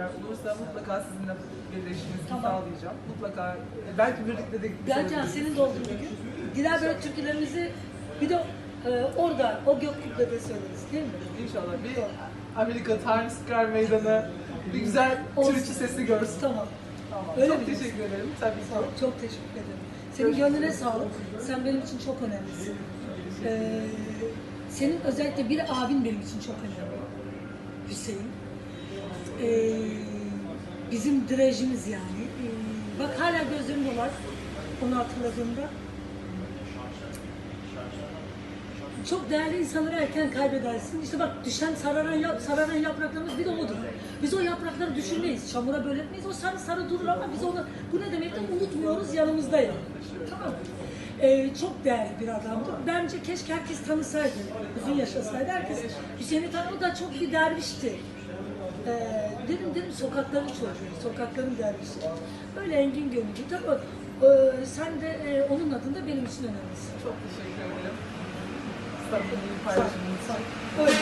tekrar olursa mutlaka sizinle birleşmenizi Tamam. sağlayacağım. Mutlaka e, belki birlikte de Gerçekten olabiliriz. senin de olduğu bir gün. Gider böyle türkülerimizi bir de e, orada o gök kubbede söyleriz değil mi? İnşallah bir Amerika Times Square meydanı bir güzel Olsun. türkü sesi görsün. Tamam. Tamam. Öyle Çok mi teşekkür ederim. Tabii ki. Ol, Çok teşekkür ederim. Senin gönlüne sağlık. Sen benim için çok önemlisin. Ee, senin özellikle bir abin benim için çok önemli. Hüseyin. Ee, bizim direjimiz yani. Ee, bak hala gözlerim dolar onu hatırladığımda. Çok değerli insanları erken kaybedersin. İşte bak düşen sararan, yap, sararan yapraklarımız bir de odur. Biz o yaprakları düşürmeyiz, çamura böletmeyiz. O sarı sarı durur ama biz onu, bu ne demek de unutmuyoruz, yanımızda yani. Tamam? Ee, çok değerli bir adamdı. Bence keşke herkes tanısaydı, uzun yaşasaydı. Herkes Hüseyin'i tanı, o da çok bir dervişti. Ee, dedim dedim sokakların çocuğu, sokakların dervişi. Öyle engin gönüllü. Tabii e, sen de e, onun adında benim için önemlisin. Çok teşekkür ederim. İstanbul'un paylaşımı için. Öyle.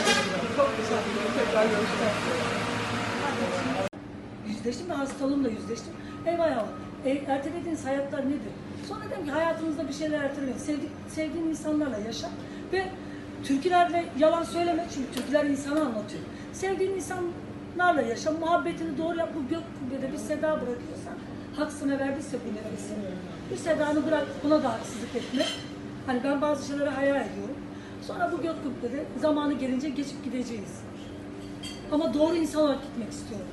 Çok teşekkür ederim. Tekrar görüşmek üzere. Yüzleştim ve hastalığımla yüzleştim. Eyvah eyvah. E, ertelediğiniz hayatlar nedir? Sonra dedim ki hayatınızda bir şeyler ertelemeyin. Sevdik, sevdiğin insanlarla yaşa ve türkülerle yalan söyleme çünkü türküler insanı anlatıyor. Sevdiğin insanlarla yaşa, muhabbetini doğru yap. Bu gök kubbede bir seda bırakıyorsan, hak sana verdiyse bu nefesi. Bu sedanı bırak, buna da haksızlık etme. Hani ben bazı şeyleri hayal ediyorum. Sonra bu gök kubbede zamanı gelince geçip gideceğiz. Ama doğru insan olarak gitmek istiyorum.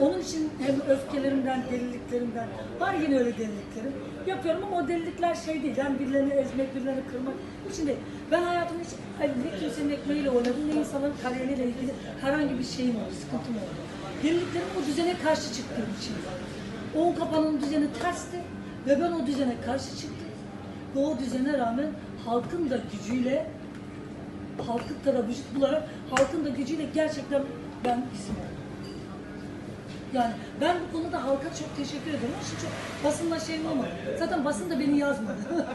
Onun için hem öfkelerimden, deliliklerimden, var yine öyle deliliklerim. Yapıyorum ama o delilikler şey değil, yani birilerini ezmek, birilerini kırmak için değil. Ben hayatımda hiç ne kimsenin ekmeğiyle oynadım, ne insanın kariyeriyle ilgili herhangi bir şeyim oldu, sıkıntım oldu. Deliliklerim o düzene karşı çıktığım için. O kapanın düzeni tersti ve ben o düzene karşı çıktım. Ve o düzene rağmen halkın da gücüyle halkın da vücut bularak halkın da gücüyle gerçekten ben isim oldum. Yani ben bu konuda halka çok teşekkür ederim. Onun için çok basınla şeyim olmadı. Zaten basın da beni yazmadı.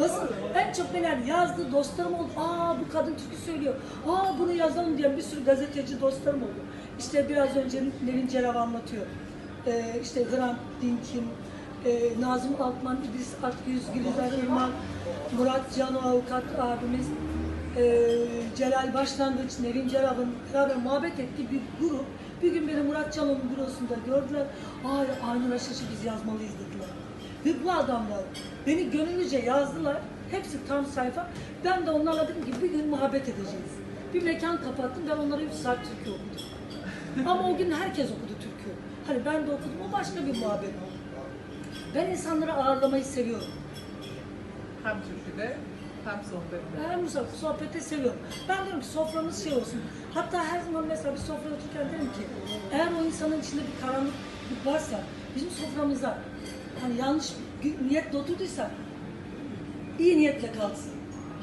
basın en çok beni yazdı, dostlarım oldu. Aa bu kadın türkü söylüyor. Aa bunu yazalım diyen bir sürü gazeteci dostlarım oldu. İşte biraz önce Nevin Cerav anlatıyor. Ee, işte Hrant Dink'in, e, Nazım Altman, İdris Akgüz, Gülizar Irmak, Murat Cano avukat abimiz, Celal Başlangıç, Nevin Cerav'ın beraber muhabbet ettiği bir grup bir gün beni Murat Cano'nun bürosunda gördüler. Ay Aynur Aşaş'ı biz yazmalıyız dediler. Ve bu adamlar beni gönüllüce yazdılar. Hepsi tam sayfa. Ben de onlarla dedim ki bir gün muhabbet edeceğiz. Bir mekan kapattım. Ben onlara 3 saat türkü okudum. Ama o gün herkes okudu türkü. Hani ben de okudum. O başka bir muhabbet oldu. Ben insanları ağırlamayı seviyorum. Hem türküde hem sohbette. Ben mesela sohbeti seviyorum. Ben diyorum ki soframız şey olsun. Hatta her zaman mesela bir sofraya otururken derim ki eğer o insanın içinde bir karanlıklık varsa bizim soframıza hani yanlış niyetle oturduysa iyi niyetle kalsın.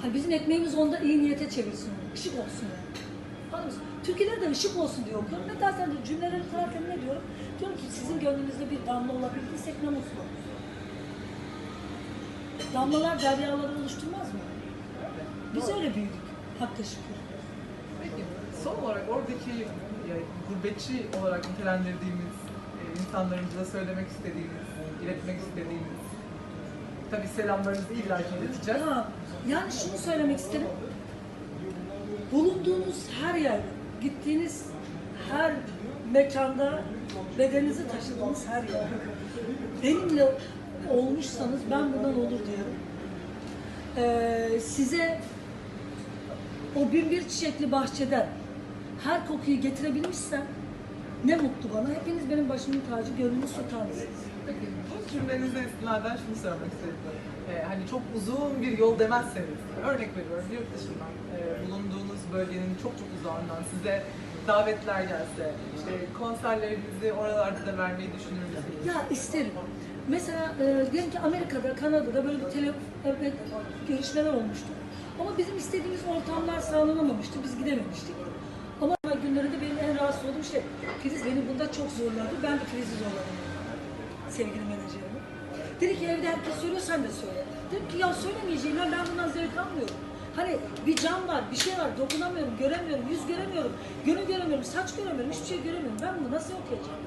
Hani bizim ekmeğimiz onda iyi niyete çevirsin. Işık olsun yani. Anladın mı? Türkiye'de de ışık olsun diyor okuyorum. Ne dersen de cümleleri kurarken ne diyorum? Diyorum ki sizin gönlünüzde bir damla olabildiysek ne mutlu. Damlalar deryaları oluşturmaz mı? Biz öyle büyüdük. Hakka şükür. Peki son olarak oradaki ya, gurbetçi olarak nitelendirdiğimiz e, insanlarımıza söylemek istediğiniz, iletmek istediğiniz tabii selamlarınızı illa ki ileteceğiz. Ya, yani şunu söylemek isterim. Bulunduğunuz her yer, gittiğiniz her mekanda bedeninizi taşıdığınız her yer. Benimle olmuşsanız ben bundan olur diyorum. Ee, size o bin bir çiçekli bahçeden her kokuyu getirebilmişsem ne mutlu bana. Hepiniz benim başımın tacı, gönlümün sultanısınız. Peki bu cümlenize istinaden şunu söylemek istedim. Ee, hani çok uzun bir yol demezseniz, örnek veriyorum yurt dışından e, bulunduğunuz bölgenin çok çok uzağından size davetler gelse, işte konserlerinizi oralarda da vermeyi düşünür müsünüz? Ya isterim. Mesela e, diyelim ki Amerika'da, Kanada'da böyle bir tele evet, görüşmeler olmuştu. Ama bizim istediğimiz ortamlar sağlanamamıştı, biz gidememiştik. Ama günlerinde benim en rahatsız olduğum şey, Filiz beni bunda çok zorladı, ben de Filiz'i zorladım. Sevgili menajerimi. Dedi ki evde herkes söylüyor, sen de söyle. Dedim ki ya söylemeyeceğim, ben bundan zevk almıyorum. Hani bir cam var, bir şey var, dokunamıyorum, göremiyorum, yüz göremiyorum, gönül göremiyorum, saç göremiyorum, hiçbir şey göremiyorum. Ben bunu nasıl okuyacağım?